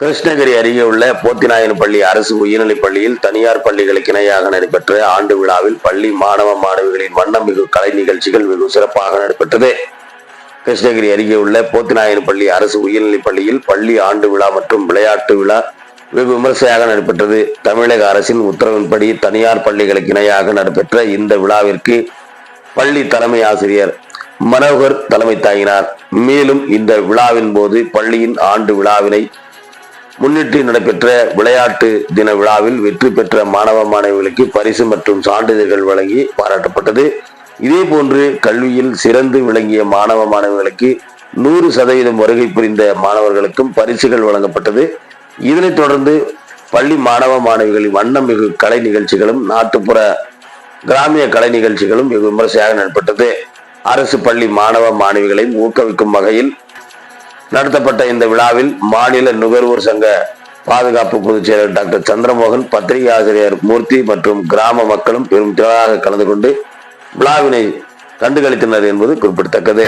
கிருஷ்ணகிரி அருகே உள்ள போத்திநாயனப்பள்ளி அரசு உயர்நிலைப் பள்ளியில் தனியார் பள்ளிகளுக்கு இணையாக நடைபெற்ற ஆண்டு விழாவில் பள்ளி மாணவ மாணவிகளின் வண்ணம் மிகு கலை நிகழ்ச்சிகள் வெகு சிறப்பாக நடைபெற்றது. கிருஷ்ணகிரி அருகே உள்ள போத்திநாயனப்பள்ளி அரசு உயர்நிலைப் பள்ளியில் பள்ளி ஆண்டு விழா மற்றும் விளையாட்டு விழா வெகு விமர்சையாக நடைபெற்றது. தமிழக அரசின் உத்தரவின்படி தனியார் பள்ளிகளுக்கு இணையாக நடைபெற்ற இந்த விழாவிற்கு பள்ளி தலைமை ஆசிரியர் மனோகர் தலைமை தாங்கினார். மேலும் இந்த விழாவின் போது பள்ளியின் ஆண்டு விழாவினை முன்னிட்டு நடைபெற்ற விளையாட்டு தின விழாவில் வெற்றி பெற்ற மாணவ மாணவிகளுக்கு பரிசு மற்றும் சான்றிதழ்கள் வழங்கி பாராட்டப்பட்டது. இதே போன்று கல்வியில் சிறந்து விளங்கிய மாணவ மாணவிகளுக்கு நூறு சதவீதம் வருகை புரிந்த மாணவர்களுக்கும் பரிசுகள் வழங்கப்பட்டது. இதனைத் தொடர்ந்து பள்ளி மாணவ மாணவிகளின் வண்ணமிகு கலை நிகழ்ச்சிகளும் நாட்டுப்புற கிராமிய கலை நிகழ்ச்சிகளும் வெகு விமர்சையாக நடைபெற்றது. அரசு பள்ளி மாணவ மாணவிகளையும் ஊக்குவிக்கும் வகையில் நடத்தப்பட்ட இந்த விழாவில் மாநில நுகர்வோர் சங்க பாதுகாப்பு பொதுச் செயலர் டாக்டர் சந்திரமோகன் பத்திரிகை ஆசிரியர் மூர்த்தி மற்றும் கிராம மக்களும் பெரும் திரளாக கலந்து கொண்டு விழாவினை கண்டுகளித்தனர் என்பது குறிப்பிடத்தக்கது.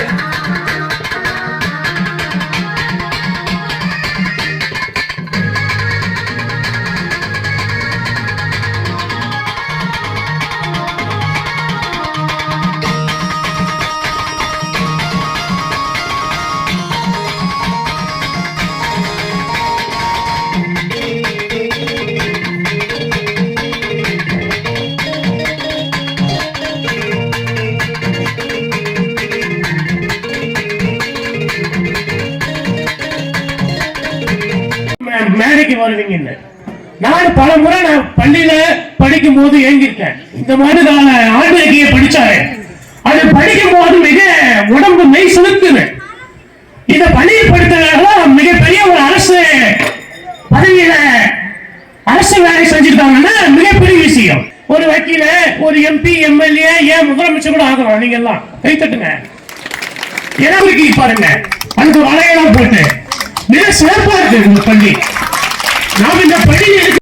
வேலைக்கு மேடைக்கு வருவீங்கன்னு. நான் பல முறை நான் பள்ளியில படிக்கும் போது ஏங்கிருக்கேன் இந்த மாதிரி நான் ஆண்மையை படிச்சாரு. அது படிக்கும் போது மிக உடம்பு மெய் செலுத்துது இந்த பள்ளியை படித்தவர்கள் மிகப்பெரிய ஒரு அரசு பதவியில அரசு வேலை செஞ்சிருக்காங்கன்னா மிகப்பெரிய விஷயம். ஒரு வக்கீல ஒரு எம்பி எம்எல்ஏ ஏன் முதலமைச்சர் கூட ஆகிறோம் நீங்க எல்லாம் கை தட்டுங்க. இருக்கு பாருங்க. அதுக்கு ஒரு அலையெல்லாம் போட்டு. மிக சிறப்பா இருக்கு இந்த பள்ளி. நாம் இந்த பள்ளியில் இருக்க